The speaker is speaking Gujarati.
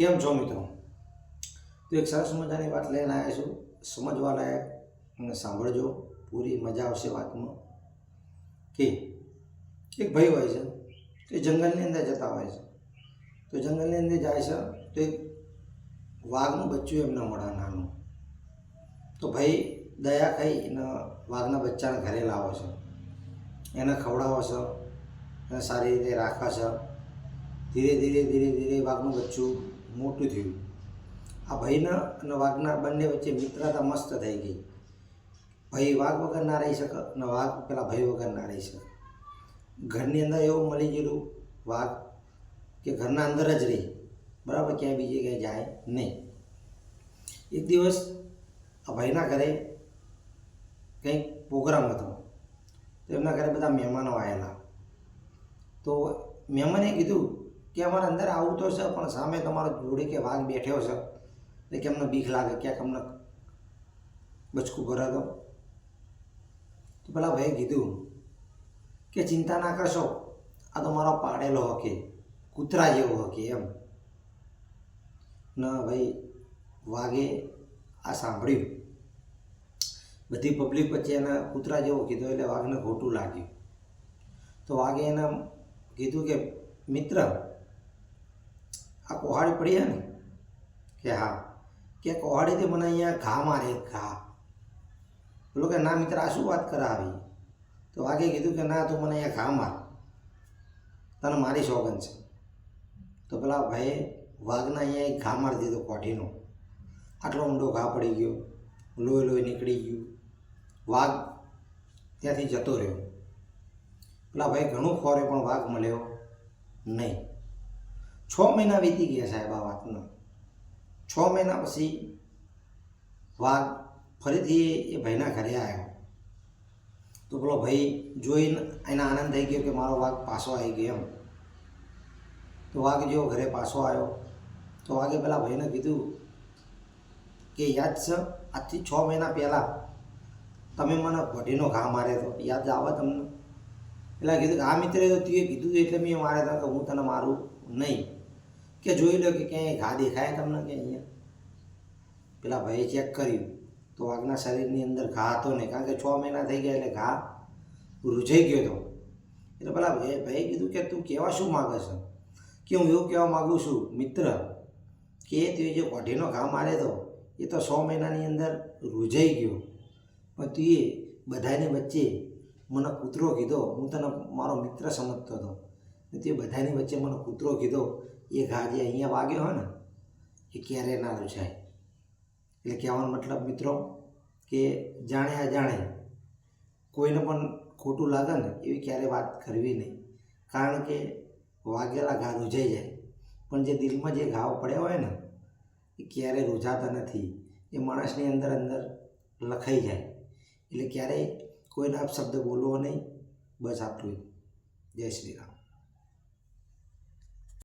કેમ છો મિત્રો? તો એક સરસ મજાની વાત લઈને આવ્યા છું. સમજવા લાયક અને સાંભળજો. પૂરી મજા આવશે વાતમાં. કે એક ભાઈ હોય છે, તે જંગલની અંદર જતા હોય છે. તો જંગલની અંદર જાય છે, તો એક વાઘનું બચ્ચું એમને મોડા નાનું. તો ભાઈ દયા ખાઈ અને વાઘના બચ્ચાને ઘરે લાવો છે. એને ખવડાવો છે, એને સારી રીતે રાખે છે. ધીરે ધીરે ધીરે ધીરે વાઘનું બચ્ચું મોટું થયું. આ ભાઈના અને વાઘના બંને વચ્ચે મિત્રતા મસ્ત થઈ ગઈ. ભાઈ વાઘ વગર ના રહી શકે અને વાઘ પેલા ભાઈ વગર ના રહી શકે. ઘરની અંદર એવું મળી ગયેલું, વાઘ કે ઘરના અંદર જ રહી. બરાબર, ક્યાંય બીજે ક્યાંય જાય નહીં. એક દિવસ આ ભાઈના ઘરે કંઈક પ્રોગ્રામ હતો. તો એમના ઘરે બધા મહેમાનો આવેલા. તો મહેમાને કીધું કે અમારે અંદર આવું તો છે, પણ સામે તમારો જોડે કે વાઘ બેઠ્યો છે એટલે કે અમને બીક લાગે? ક્યાંક અમને બચકું ભરા દો. તો પેલા ભાઈએ કીધું કે ચિંતા ના કરશો, આ તો મારો પાડેલો હકે, કૂતરા જેવો હકે એમ. ના ભાઈ, વાઘે આ સાંભળ્યું. બધી પબ્લિક વચ્ચે એના કૂતરા જેવો કીધો, એટલે વાઘને ખોટું લાગ્યું. તો વાઘે એને કીધું કે, મિત્ર આ કોહાડી પડી હે ને? કે હા. કે કોહાડીથી મને અહીંયા ઘા મારે, ઘા. બોલો કે ના મિત્ર, આ શું વાત કરાવી? તો વાઘે કીધું કે ના, તું મને અહીંયા ઘા માર. તને મારી સોગન છે. તો પેલા ભાઈએ વાઘના અહીંયા એક ઘા મારી દીધો કોઠીનો. આટલો ઊંડો ઘા પડી ગયો. લોહી લોહી નીકળી ગયું. વાઘ ત્યાંથી જતો રહ્યો. પેલા ભાઈ ઘણું ખોરે પણ વાઘ મળ્યો નહીં. છ મહિના વીતી ગયા સાહેબ આ વાતનો. છ મહિના પછી વાઘ ફરીથી એ ભાઈના ઘરે આવ્યો. તો પેલો ભાઈ, જોઈને એના આનંદ થઈ ગયો કે મારો વાઘ પાછો આવી ગયો એમ. તો વાઘ જેવો ઘરે પાછો આવ્યો. તો વાઘે પેલા ભાઈને કીધું કે, યાદ છે, આજથી છ મહિના પહેલાં તમે મને ભટીનો ઘા માર્યો હતો. યાદ આવે તમને? એટલે કીધું આ મિત્રે, તો એ કીધું એટલે મેં માર્યા હતા કે હું તને મારું નહીં. કે જોઈ લો કે ક્યાંય ઘા દેખાય તમને કે અહીંયા? પેલા ભાઈએ ચેક કર્યું. તો વાઘના શરીરની અંદર ઘા હતો નહીં. કારણ કે છ મહિના થઈ ગયા એટલે ઘા રૂઝાઈ ગયો હતો. એટલે પેલા ભાઈ ભાઈએ કીધું કે તું કહેવા શું માગે છે? કે હું એવું કહેવા માગું છું, મિત્ર, કે તે જે કોઢીનો ઘા મારે તો, એ તો સો મહિનાની અંદર રૂઝાઈ ગયો. પણ તું એ બધાની વચ્ચે મને કૂતરો કીધો. હું તને મારો મિત્ર સમજતો હતો. તે બધાની વચ્ચે મને કૂતરો કીધો. એ ઘા જે અહીંયા વાગ્યો હોય ને, એ ક્યારે ના રૂઝાય એટલે કહેવાનો મતલબ મિત્રો કે જાણે અજાણે કોઈને પણ ખોટું લાગે ને, એવી ક્યારેય વાત કરવી નહીં. કારણ કે વાગેલા ઘા રૂજાઈ જાય. પણ જે દિલમાં જે ઘાવ પડ્યા હોય ને, એ ક્યારેય રૂઝાતા નથી. એ માણસની અંદર અંદર લખાઈ જાય. એટલે ક્યારેય કોઈને અપશબ્દ બોલવો નહીં. બસ આટલું જય શ્રી રામ.